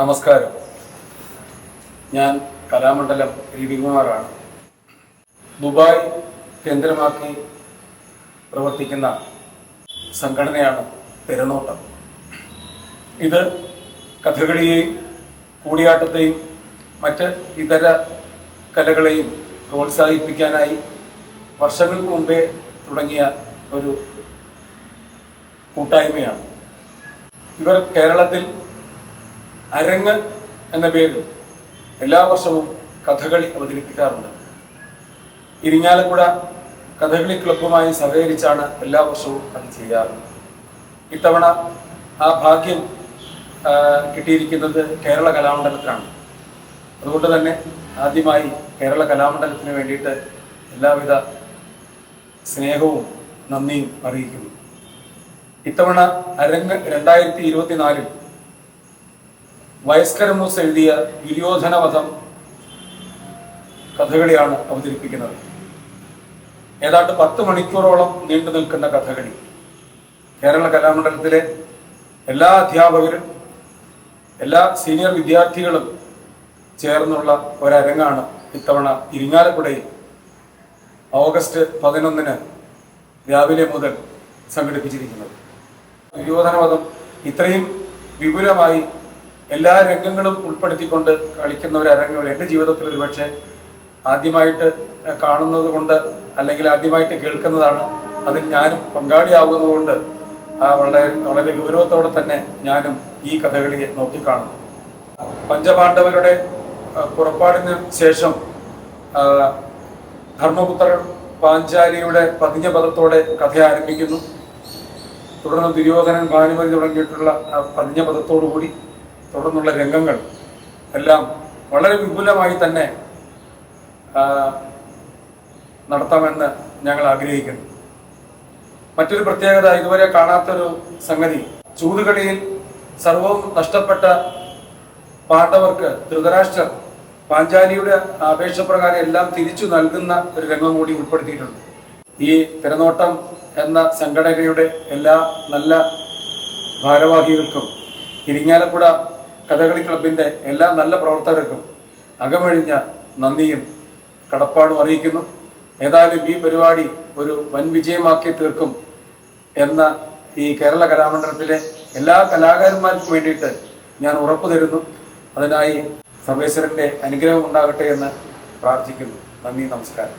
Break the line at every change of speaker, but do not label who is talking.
നമസ്കാരം. ഞാൻ കലാമണ്ഡലം രവികുമാറാണ്. ദുബായ് കേന്ദ്രമാക്കി പ്രവർത്തിക്കുന്ന സംഘടനയാണ് പെരുന്നോട്ടം ഇത് കഥകളിയെയും കൂടിയാട്ടത്തെയും മറ്റ് ഇതര കലകളെയും പ്രോത്സാഹിപ്പിക്കാനായി വർഷങ്ങൾക്ക് മുമ്പേ തുടങ്ങിയ ഒരു കൂട്ടായ്മയാണ്. ഇവർ കേരളത്തിൽ അരങ്ങ് എന്ന പേരിൽ എല്ലാ വർഷവും കഥകളി അവതരിപ്പിക്കാറുണ്ട്. ഇരിഞ്ഞാലക്കുട കഥകളി ക്ലബ്ബുമായി സഹകരിച്ചാണ് എല്ലാ വർഷവും അത് ചെയ്യാറ്. ഇത്തവണ ആ ഭാഗ്യം കിട്ടിയിരിക്കുന്നത് കേരള കലാമണ്ഡലത്തിനാണ്. അതുകൊണ്ട് തന്നെ ആദ്യമായി കേരള കലാമണ്ഡലത്തിന് വേണ്ടിയിട്ട് എല്ലാവിധ സ്നേഹവും നന്ദിയും അറിയിക്കുന്നു. ഇത്തവണ അരങ്ങ് രണ്ടായിരത്തി ഇരുപത്തിനാലിൽ വയസ്കരമൂസ് എഴുതിയ ദുര്യോധനവധം കഥകളിയാണ് അവതരിപ്പിക്കുന്നത്. ഏതാണ്ട് പത്ത് മണിക്കൂറോളം നീണ്ടു നിൽക്കുന്ന കഥകളി. കേരള കലാമണ്ഡലത്തിലെ എല്ലാ അധ്യാപകരും എല്ലാ സീനിയർ വിദ്യാർത്ഥികളും ചേർന്നുള്ള ഒരരങ്ങാണ് ഇത്തവണ ഇരിങ്ങാലക്കുടയിൽ ഓഗസ്റ്റ് പതിനൊന്നിന് രാവിലെ മുതൽ സംഘടിപ്പിച്ചിരിക്കുന്നത്. ദുര്യോധനവധം ഇത്രയും വിപുലമായി എല്ലാ രംഗങ്ങളും ഉൾപ്പെടുത്തിക്കൊണ്ട് കളിക്കുന്ന ഒരു അരങ്ങൾ എന്റെ ജീവിതത്തിൽ ഒരുപക്ഷെ ആദ്യമായിട്ട് കാണുന്നത് കൊണ്ട് അല്ലെങ്കിൽ ആദ്യമായിട്ട് കേൾക്കുന്നതാണ്. അതിൽ ഞാനും പങ്കാളിയാകുന്നതുകൊണ്ട് വളരെ വളരെ ഗൗരവത്തോടെ തന്നെ ഞാനും ഈ കഥകളിയെ നോക്കിക്കാണുന്നു. പഞ്ചപാണ്ഡവരുടെ പുറപ്പാടിന് ശേഷം ധർമ്മപുത്രൻ പാഞ്ചാലിയുടെ പതിഞ്ഞ പദത്തോടെ കഥ ആരംഭിക്കുന്നു. തുടർന്ന് ദുര്യോധനൻ ഭാനുമതി തുടങ്ങിയിട്ടുള്ള പതിഞ്ഞ പദത്തോടുകൂടി തുടർന്നുള്ള രംഗങ്ങൾ എല്ലാം വളരെ വിപുലമായി തന്നെ നടത്താമെന്ന് ഞങ്ങൾ ആഗ്രഹിക്കുന്നു. മറ്റൊരു പ്രത്യേകത ഇതുവരെ കാണാത്തൊരു സംഗതി ചൂതുകളിയിൽ സർവവും നഷ്ടപ്പെട്ട പാണ്ഡവർക്ക് ധൃതരാഷ്ട്രർ പാഞ്ചാലിയുടെ അപേക്ഷ പ്രകാരം എല്ലാം തിരിച്ചു നൽകുന്ന ഒരു രംഗം കൂടി ഉൾപ്പെടുത്തിയിട്ടുണ്ട്. ഈ തിരനോട്ടം എന്ന സംഘടനയുടെ എല്ലാ നല്ല ഭാരവാഹികൾക്കും ഇരിങ്ങാലക്കുട കഥകളി ക്ലബിന്റെ എല്ലാ നല്ല പ്രവർത്തകർക്കും അകമഴിഞ്ഞ നന്ദിയും കടപ്പാടും അറിയിക്കുന്നു. ഏതായാലും ഈ പരിപാടി ഒരു വൻ വിജയമാക്കി തീർക്കും എന്ന ഈ കേരള കലാമണ്ഡലത്തിലെ എല്ലാ കലാകാരന്മാർക്കും വേണ്ടിയിട്ട് ഞാൻ ഉറപ്പു തരുന്നു. അതിനായി സർവേശ്വരന്റെ അനുഗ്രഹം ഉണ്ടാകട്ടെ എന്ന് പ്രാർത്ഥിക്കുന്നു. നന്ദി നമസ്കാരം.